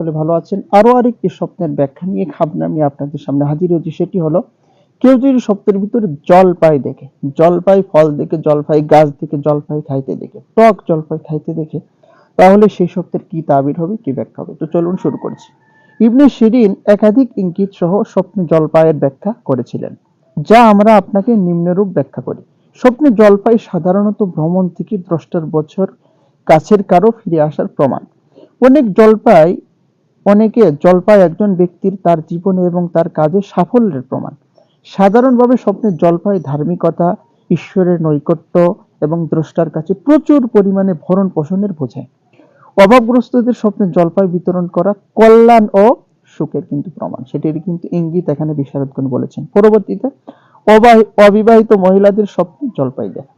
সকলে ভালো আছেন। আরও আরেকটি স্বপ্নের ব্যাখ্যা নিয়ে খাবনা আমি আপনাদের সামনে হাজির হয়েছি, সেটি হলো, কেউ যদি স্বপ্নের ভিতরে জলপাই দেখে, জলপাই ফল দেখে, জলপাই গাছ থেকে জলপাই খাইতে দেখে, টক জলপাই খাইতে দেখে, তাহলে সেই স্বপ্নের কি তাবির হবে, কি ব্যাখ্যা হবে? তো চলুন শুরু করছি। ইবনে শিরিন একাধিক ইঙ্গিত সহ স্বপ্নে জলপাইয়ের ব্যাখ্যা করেছিলেন, যা আমরা আপনাকে নিম্নরূপ ব্যাখ্যা করি। স্বপ্নে জলপাই সাধারণত ভ্রমণ থেকে দ্রষ্টার বছর কাছের কারও ফিরে আসার প্রমাণ। অনেক জলপাই অনেকে জলপাই একজন ব্যক্তির তার জীবনে এবং তার কাজে সাফল্যের প্রমাণ। সাধারণভাবে স্বপ্নে জলপাই ধার্মিকতা, ঈশ্বরের নৈকট্য এবং দ্রষ্টার কাছে প্রচুর পরিমাণে ভরণ পোষণের বোঝায়। অভাবগ্রস্তদের স্বপ্নে জলপাই বিতরণ করা কল্যাণ ও সুখের কিন্তু প্রমাণ। সেটির কিন্তু ইঙ্গিত এখানে বিশারদগণ বলেছেন। পরবর্তীতে অবিবাহিত মহিলাদের স্বপ্নে জলপাই দেয়।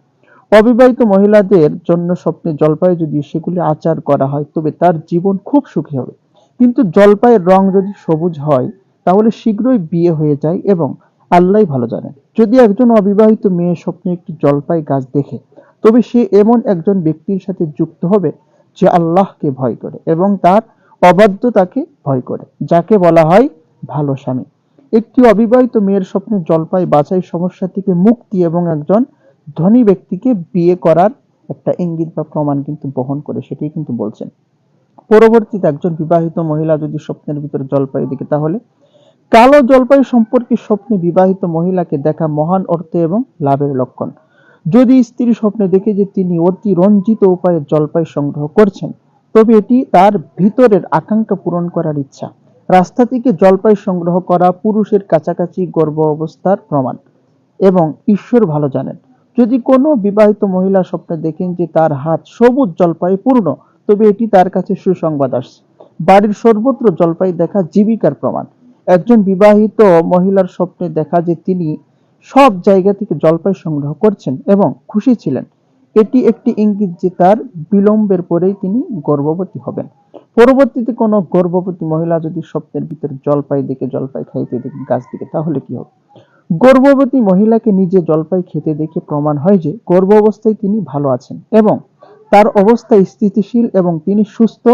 অবিবাহিত মহিলাদের জন্য স্বপ্নে জলপাই যদি সেগুলি আচার করা হয়, তবে তার জীবন খুব সুখী হবে। কিন্তু জলপাইয়ের রং যদি সবুজ হয়, তাহলে শীঘ্রই বিয়ে হয়ে যায় এবং আল্লাহ ভালো জানেন। যদি একজন অবিবাহিত মেয়ে স্বপ্নে একটি জলপাই গাছ দেখে, তবে সে এমন একজন ব্যক্তির সাথে যুক্ত হবে যে আল্লাহকে ভয় করে এবং তার অবাধ্যতাকে ভয় করে, যাকে বলা হয় ভালো স্বামী। একটি অবিবাহিত মেয়ের স্বপ্নে জলপাই বাছাই সমস্যা থেকে মুক্তি এবং একজন ধনী ব্যক্তিকে বিয়ে করার একটা ইঙ্গিত বা প্রমাণ কিন্তু বহন করে, সেটাই কিন্তু বলছেন। পরবর্তীতে একজন বিবাহিত মহিলা যদি স্বপ্নের ভিতরে জলপাই দেখে, তাহলে কালো জলপাই সম্পর্কে স্বপ্নে বিবাহিত মহিলাকে দেখা মহান অর্থ এবং লাভের লক্ষণ। যদি স্ত্রী স্বপ্নে দেখে যে তিনি অতি রঞ্জিত উপায়ে জলপাই সংগ্রহ করছেন, তবে এটি তার ভিতরের আকাঙ্ক্ষা পূরণ করার ইচ্ছা। রাস্তা থেকে জলপাই সংগ্রহ করা পুরুষের কাছাকাছি গর্ভ অবস্থার প্রমাণ। এবং ঈশ্বর ভালো জানেন, যদি কোনো বিবাহিত মহিলা স্বপ্নে দেখেন যে তার হাত সবুজ জলপাই পূর্ণ তবে এটি তার কাছে সুসংবাদ আসছে। বাড়ির সর্বত্র জলপাই দেখা জীবিকার প্রমাণ। একজন বিবাহিত মহিলার স্বপ্নে দেখা যে তিনি সব জায়গা থেকে জলপাই সংগ্রহ করছেন এবং খুশি ছিলেন। এটি একটি ইঙ্গিত যে তার বিলম্বের পরেই তিনি গর্ভবতী হবেন। পরবর্তীতে কোনো গর্ভবতী মহিলা যদি স্বপ্নের ভিতরে জলপাই দেখে জলপাই খাইতে দেখে গাছ দিকে, তাহলে কি হবে? গর্ভবতী মহিলাকে নিজে জলপাই খেতে দেখে প্রমাণ হয় যে গর্ভ অবস্থায় তিনি ভালো আছেন এবং তার অবস্থা স্থিতিশীল এবং তিনি সুস্থ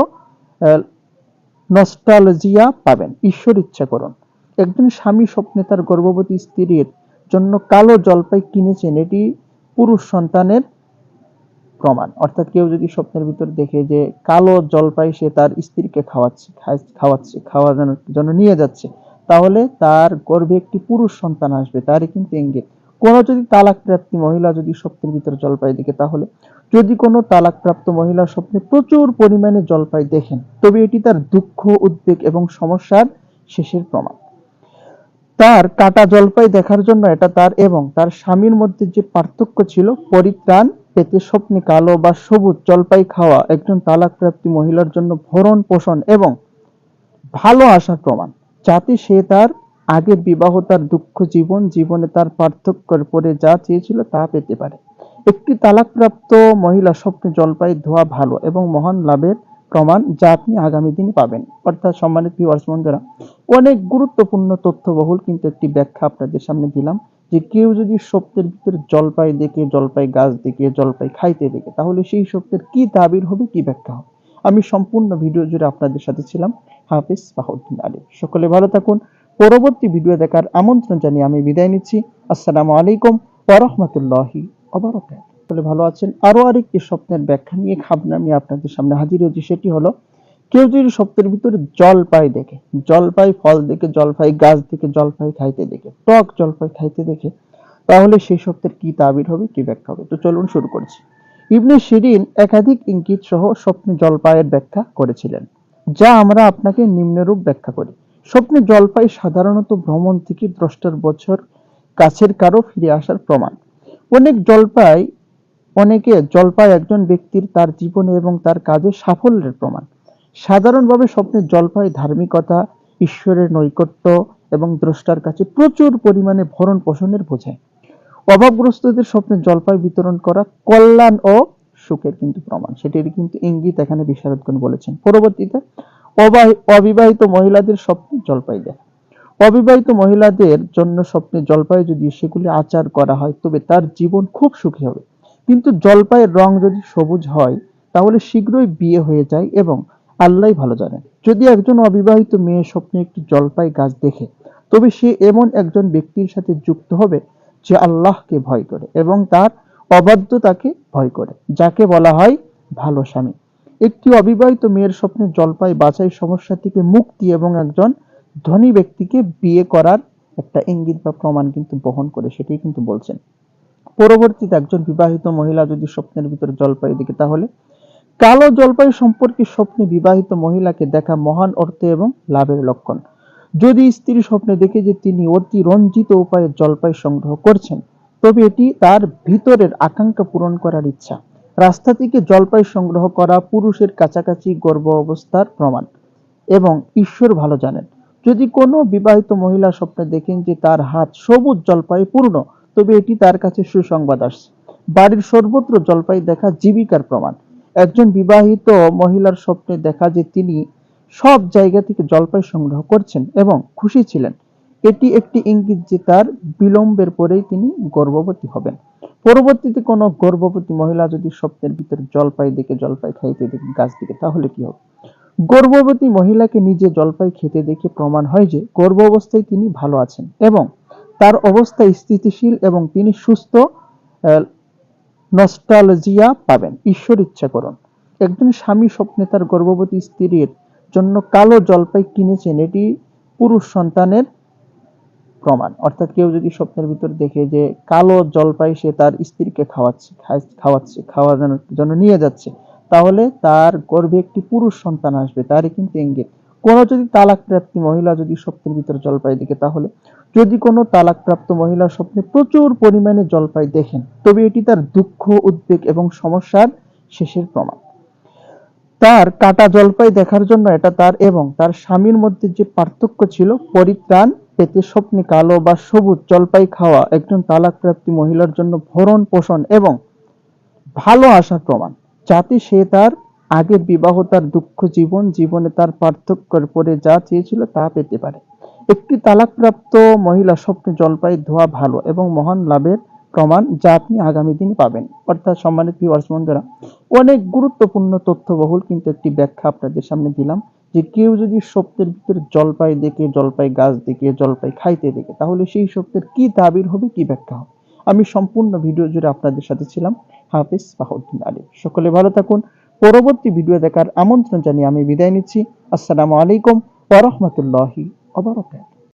নস্টালজিয়া পাবেন। ঈশ্বর ইচ্ছা করুন। একজন স্বামী স্বপ্নে তার গর্ভবতী স্ত্রীর জন্য কালো জলপাই কিনেছেন, এটি পুরুষ সন্তানের প্রমাণ। অর্থাৎ কেউ যদি স্বপ্নের ভিতর দেখে যে কালো জলপাই সে তার স্ত্রীকে খাওয়াচ্ছে খাওয়াচ্ছে, খাওয়ানোর জন্য নিয়ে যাচ্ছে, তাহলে তার গর্ভে একটি পুরুষ সন্তান আসবে, তারই কিন্তু ইঙ্গিত। কোনো যদি তালাকপ্রাপ্তি মহিলা যদি স্বপ্নের ভিতর জলপাই দেখে, তাহলে যদি কোনো তালাকপ্রাপ্ত মহিলা স্বপ্নে প্রচুর পরিমাণে জলপাই দেখেন, তবে এটি তার দুঃখ, উদ্বেগ এবং সমস্যার শেষের প্রমাণ। তার কাটা জলপাই দেখার জন্য এটা তার এবং তার স্বামীর মধ্যে যে পার্থক্য ছিল, পরিত্রাণ পেতে স্বপ্নে কালো বা সবুজ জলপাই খাওয়া একজন তালাকপ্রাপ্তি মহিলার জন্য ভরণ পোষণ এবং ভালো আসার প্রমাণ, যাতে সে তার আগের বিবাহ তার দুঃখ জীবন, জীবনে তার পার্থক্যের পরে যা চেয়েছিল তা পেতে পারে। একটি তালাকপ্রাপ্ত মহিলা স্বপ্নে জলপাই ধোয়া ভালো এবং মহান লাভের প্রমাণ যা আপনি আগামী দিনে পাবেন। অর্থাৎ সম্মানিত ভিউয়ার্স বন্ধুরা, অনেক গুরুত্বপূর্ণ তথ্যবহুল কিন্তু একটি ব্যাখ্যা আপনাদের সামনে দিলাম যে কেউ যদি স্বপ্নের ভিতরে জলপাই দেখে, জলপাই গাছ দেখে, জলপাই খাইতে দেখে, তাহলে সেই স্বপ্নের কি দাবির হবে, কি ব্যাখ্যা হবে? আমি সম্পূর্ণ ভিডিও জুড়ে আপনাদের সাথে ছিলাম হাফিজ বাহুদ্দিন আলী। সকলে ভালো থাকুন পরবর্তী ভিডিও দেখার আমন্ত্রণ জানিয়ে আমি বিদায় নিচ্ছি। আসসালামু আলাইকুম ওরহমতুল্লাহি অবরাকাত সকলে ভালো আছেন? আরও আরেকটি স্বপ্নের ব্যাখ্যা নিয়ে খাবনা আমি আপনাদের সামনে হাজির হয়েছি। সেটি হলো, কেউ যদি স্বপ্নের ভিতরে জলপাই দেখে, জলপাই ফল দেখে, জলপাই গাছ থেকে জলপাই খাইতে দেখে, টক জলপাই খাইতে দেখে, তাহলে সেই স্বপ্নের কি তাবির হবে, কি ব্যাখ্যা হবে? তো চলুন শুরু করছি। ইবনে শিরিন একাধিক ইঙ্গিত সহ স্বপ্নে জলপাইয়ের ব্যাখ্যা করেছিলেন, যা আমরা আপনাকে নিম্নরূপ ব্যাখ্যা করি। স্বপ্নে জলপাই সাধারণত ভ্রমণ থেকে দ্রষ্টার বছর কাছের কারও ফিরে আসার প্রমাণ। অনেক জলপাই, অনেকে জলপাই একজন ব্যক্তির তার জীবনে এবং তার কাজে সাফল্যের প্রমাণ। সাধারণভাবে স্বপ্নে জলপাই ধার্মিকতা, ঈশ্বরের নৈকট্য এবং দ্রষ্টার কাছে প্রচুর পরিমাণে ভরণ পোষণের বোঝায়। অভাবগ্রস্তদের স্বপ্নে জলপাই বিতরণ করা কল্যাণ ও সুখের কিন্তু প্রমাণ। সেটির কিন্তু ইঙ্গিত এখানে বিশারদগণ বলেছেন। পরবর্তীতে অবিবাহিত মহিলাদের স্বপ্নে জলপাই দেয়। অবিবাহিত মহিলাদের জন্য স্বপ্নে জলপাই যদি সেগুলি আচার করা হয়, তবে তার জীবন খুব সুখী হবে। কিন্তু জলপাইয়ের রং যদি সবুজ হয়, তাহলে শীঘ্রই বিয়ে হয়ে যায় এবং আল্লাহ ভালো জানেন। যদি একজন অবিবাহিত মেয়ে স্বপ্নে একটি জলপাই গাছ দেখে, তবে সে এমন একজন ব্যক্তির সাথে যুক্ত হবে যে আল্লাহকে ভয় করে এবং তার অবাধ্যতাকে ভয় করে, যাকে বলা হয় ভালো স্বামী। একটি অবিবাহিত মেয়ের স্বপ্নে জলপাই বাছাই সমস্যা থেকে মুক্তি এবং একজন ধনী ব্যক্তিকে বিয়ে করার একটা ইঙ্গিত বা প্রমাণ কিন্তু বহন করে, সেটাই কিন্তু বলছেন। পরবর্তীতে একজন বিবাহিত মহিলা যদি স্বপ্নের ভিতরে জলপাই দেখে, তাহলে কালো জলপাই সম্পর্কে স্বপ্নে বিবাহিত মহিলাকে দেখা মহান অর্থ এবং লাভের লক্ষণ। যদি স্ত্রী স্বপ্নে দেখে যে তিনি অতি রঞ্জিত উপায়ে জলপাই সংগ্রহ করছেন, তবে এটি তার ভিতরের আকাঙ্ক্ষা পূরণ করার ইচ্ছা। রাস্তা থেকে জলপাই সংগ্রহ করা পুরুষের কাছাকাছি গর্ভ অবস্থার প্রমাণ। এবং ঈশ্বর ভালো জানেন। যদি কোনো বিবাহিত মহিলা স্বপ্নে দেখেন যে তার হাত সবুজ জলপাই পূর্ণ, তবে এটি তার কাছে সুসংবাদ আসছে। বাড়ির সর্বত্র জলপাই দেখা জীবিকার প্রমাণ। একজন বিবাহিত মহিলার স্বপ্নে দেখা যে তিনি সব জায়গা থেকে জলপাই সংগ্রহ করছেন এবং খুশি ছিলেন। এটি একটি ইঙ্গিত যে তার বিলম্বের পরেই তিনি গর্ভবতী হবেন। পরবর্তীতে কোনো গর্ভবতী মহিলা যদি স্বপ্নের ভিতরে জলপাই দেখে জলপাই খাইতে দেখে গাছ দিকে তাহলে কি হবে? গর্ভবতী মহিলাকে নিজে জলপাই খেতে দেখে প্রমাণ হয় যে গর্ভ অবস্থায় তিনি ভালো আছেন এবং তার অবস্থা স্থিতিশীল এবং তিনি সুস্থ নস্টালজিয়া পাবেন। ঈশ্বর ইচ্ছা করুন। একজন স্বামী স্বপ্নে তার গর্ভবতী স্ত্রীর জন্য কালো জলপাই কিনেছেন, এটি পুরুষ সন্তানের প্রমাণ। অর্থাৎ কেউ যদি স্বপ্নের ভিতর দেখে যে কালো জলপাই সে তার স্ত্রীকে খাওয়াচ্ছে খাওয়াচ্ছে খাওয়ানোর জন্য নিয়ে যাচ্ছে, তাহলে তার গর্ভে একটি পুরুষ সন্তান আসবে, তারই কিন্তু ইঙ্গিত। কোনো যদি তালাক প্রাপ্তি মহিলা যদি স্বপ্নের ভিতর জলপাই দেখে, তাহলে যদি কোনো তালাকপ্রাপ্ত মহিলা স্বপ্নে প্রচুর পরিমাণে জলপাই দেখেন, তবে এটি তার দুঃখ, উদ্বেগ এবং সমস্যার শেষের প্রমাণ। তার কাটা জলপাই দেখার জন্য এটা তার এবং তার স্বামীর মধ্যে যে পার্থক্য ছিল, পরিত্রাণ পেতে স্বপ্নে কালো বা সবুজ জলপাই খাওয়া একজন তালাকপ্রাপ্তি মহিলার জন্য ভরণ পোষণ এবং ভালো আসার প্রমাণ। যাতে সে তার আগের বিবাহ, তার দুঃখ জীবন, জীবনে তার পার্থক্যের পরে যা চেয়েছিল তা পেতে পারে। একটি তালাকপ্রাপ্ত মহিলা স্বপ্নে জলপাই ধোয়া ভালো এবং মহান লাভের প্রমাণ যা আপনি আগামী দিনে পাবেন। অর্থাৎ সম্মানিত বন্ধুরা, অনেক গুরুত্বপূর্ণ তথ্যবহুল কিন্তু একটি ব্যাখ্যা আপনাদের সামনে দিলাম। যে কেউ যদি স্বপ্নের ভিতরে জলপাই দেখে, জলপাই গাছ দেখে, জলপাই খাইতে দেখে, তাহলে সেই সপ্তের কি দাবির হবে, কি ব্যাখ্যা হবে? আমি সম্পূর্ণ ভিডিও জুড়ে আপনাদের সাথে ছিলাম, হাফিজ বাহুদ্দিন আলী। সকলে ভালো থাকুন। পরবর্তী ভিডিও দেখার আমন্ত্রণ জানিয়ে আমি বিদায় নিচ্ছি। আসসালামু আলাইকুম ওয়া রাহমাতুল্লাহি ওয়া বারাকাতুহু।